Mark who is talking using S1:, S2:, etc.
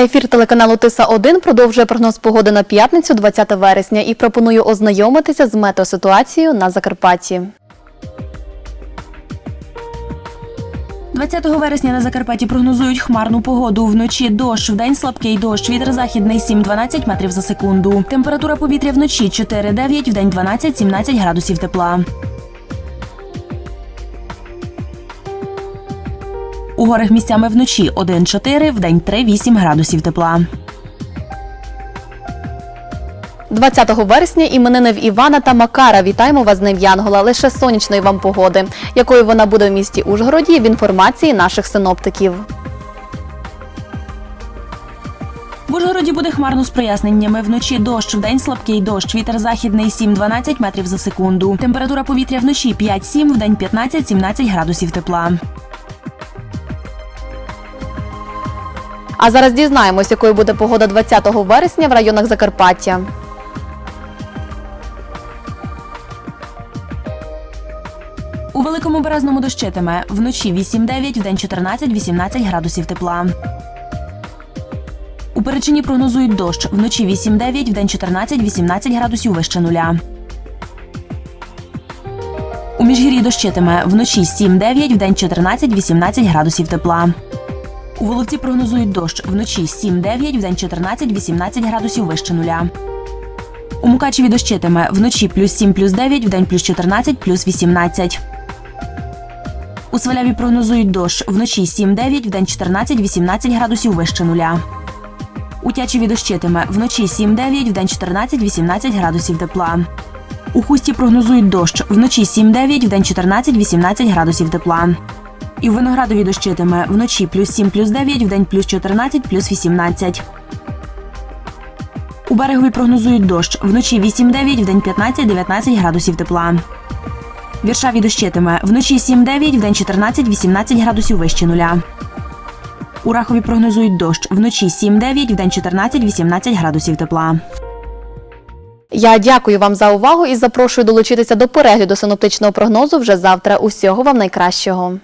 S1: Ефір телеканалу Тиса 1 продовжує прогноз погоди на п'ятницю, 20 вересня, і пропоную ознайомитися з метеоситуацією на Закарпатті.
S2: 20 вересня на Закарпатті прогнозують хмарну погоду. Вночі дощ, вдень слабкий дощ, вітер західний 7-12 метрів за секунду. Температура повітря вночі 4-9, вдень 12-17 градусів тепла. У горах місцями вночі 1-4, вдень 3-8 градусів тепла.
S1: 20 вересня іменини в Івана та Макара. Вітаємо вас з Днем Янгола. Лише сонячної вам погоди. Якою вона буде в місті Ужгороді в інформації наших синоптиків.
S2: В Ужгороді буде хмарно з проясненнями. Вночі дощ, вдень слабкий дощ, вітер західний 7-12 метрів за секунду. Температура повітря вночі 5-7, вдень 15-17 градусів тепла.
S1: А зараз дізнаємось, якою буде погода 20 вересня в районах Закарпаття.
S2: У великому березному дощитиме. Вночі 8-9, вдень 14-18 градусів тепла. У Перечині прогнозують дощ. Вночі 8-9, вдень 14-18 градусів вище нуля. У Міжгір'ї дощитиме. Вночі 7-9, вдень 14-18 градусів тепла. У Воловці прогнозують дощ. Вночі 7-9, вдень 14-18 градусів вище нуля. У Мукачеві дощитиме. Вночі плюс 7, плюс 9, вдень плюс 14, плюс 18. У Сваляві прогнозують дощ. Вночі 7-9, вдень 14-18 градусів вище нуля. У Тячеві дощитиме. Вночі 7-9, вдень 14-18 градусів тепла. У Хусті прогнозують дощ. Вночі 7-9, вдень 14-18 градусів тепла. І в Виноградові дощитиме. Вночі плюс 7, плюс 9, вдень плюс 14, плюс 18. У берегові прогнозують дощ. Вночі 8-9, вдень 15-19 градусів тепла. Віршаві дощитиме. Вночі 7-9, вдень 14-18 градусів вище нуля. У Рахові прогнозують дощ. Вночі 7-9, вдень 14-18 градусів тепла.
S1: Я дякую вам за увагу і запрошую долучитися до перегляду синоптичного прогнозу вже завтра. Усього вам найкращого.